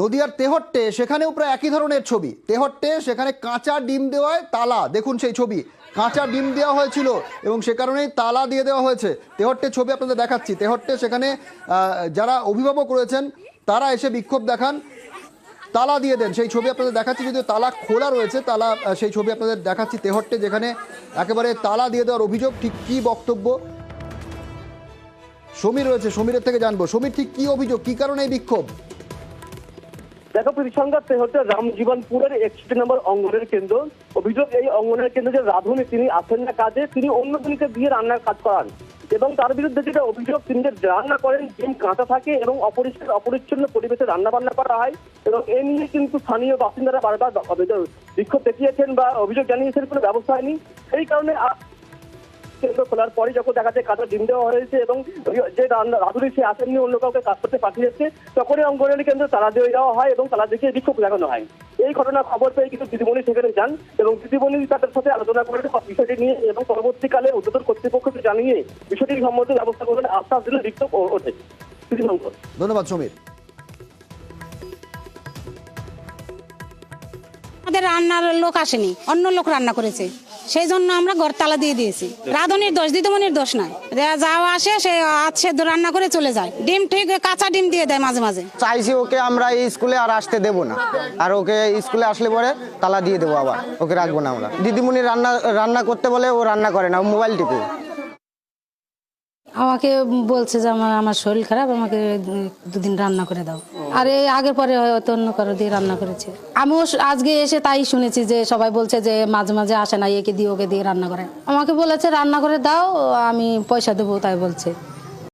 নদিয়ার তেহট্টে, সেখানেও প্রায় একই ধরনের ছবি। তেহট্টে, সেখানে কাঁচা ডিম দেওয়ায় তালা। দেখুন সেই ছবি। কাঁচা ডিম দেওয়া হয়েছিল এবং সে কারণেই তালা দিয়ে দেওয়া হয়েছে। তেহট্টের ছবি আপনাদের দেখাচ্ছি। তেহট্টে, সেখানে যারা অভিভাবক রয়েছেন, তারা এসে বিক্ষোভ দেখান। তালা দিয়ে দেন। সেই ছবি আপনাদের দেখাচ্ছি। যদিও তালা খোলা রয়েছে, তালা সেই ছবি আপনাদের দেখাচ্ছি। তেহট্টে, যেখানে একেবারে তালা দিয়ে দেওয়ার অভিযোগ, ঠিক কী বক্তব্য? সমীর রয়েছে। সমীরের থেকে জানব। সমীর, ঠিক কী অভিযোগ? কী কারণে এই বিক্ষোভ? দেখো প্রতিসংঘাতে হচ্ছে রামজীবনপুরের একষট্টি নম্বর অঙ্গনের কেন্দ্র। অভিযোগ এই অঙ্গনের কেন্দ্রে যে রাধুনি, তিনি আসেন না কাজে, তিনি অন্যজনকে দিয়ে রান্নার কাজ করান। এবং তার বিরুদ্ধে যেটা অভিযোগ, তিনি যে রান্না করেন, ডিম কাঁচা থাকে এবং অপরিষ্কার, অপরিচ্ছন্ন পরিবেশে রান্না বান্না করা হয়। এবং এ নিয়ে কিন্তু স্থানীয় বাসিন্দারা বারবার বিক্ষোভ দেখিয়েছেন বা অভিযোগ জানিয়েছেন, কোনো ব্যবস্থা হয়নি। এই কারণে কেন্দ্র খোলার পরে যখন দেখা যায় কাঁচা ডিম দেওয়া হয়েছে এবং যে রান্না- সে আসেননি, অন্য কাউকে কাজ করতে পাঠিয়েছে, তখনই অঙ্গনওয়াড়ি কেন্দ্র তালা দিয়ে দেওয়া হয় এবং তালা দেখিয়ে বিক্ষোভ দেখানো হয়। এই ঘটনা খবর পেয়ে কিন্তু দিদিমণি সেখানে যান এবং দিদিমণি তাদের সাথে আলোচনা করে বিষয়টি নিয়ে এবং পরবর্তীকালে উদ্যোতন কর্তৃপক্ষকে জানিয়ে বিষয়টি সম্মত ব্যবস্থা করবেন আশ্বাস দিলে বিক্ষোভ ওঠে। ধন্যবাদ সমীর। আমাদের রান্নার লোক আসেনি, অন্য লোক রান্না করেছে। সেই জন্য আমরা ঘর তালা দিয়ে দিয়েছি। রাঁধুনির দোষ, দিদিমণির দোষ নয় যাওয়া আসে, সে আজ সেদ্ধ রান্না করে চলে যায়। ডিম ঠিক কাঁচা ডিম দিয়ে দেয় মাঝে মাঝে। চাইছি ওকে আমরা এই স্কুলে আর আসতে দেবো না। আর ওকে স্কুলে আসলে পরে তালা দিয়ে দেবো আবার। ওকে রাখব না আমরা। দিদিমণি রান্না রান্না করতে বলে ও রান্না করে না মোবাইল টিপে। আমাকে বলছে যে আমার আমার শরীর খারাপ, আমাকে দুদিন রান্না করে দাও। আর এই আগের পরে হয়তো অন্য কারও দিয়ে রান্না করেছে। আমিও আজকে এসে তাই শুনেছি যে সবাই বলছে যে মাঝে মাঝে আসে না, একে দিয়ে ওকে দিয়ে রান্না করে। আমাকে বলেছে, রান্না করে দাও, আমি পয়সা দেবো, তাই বলছে।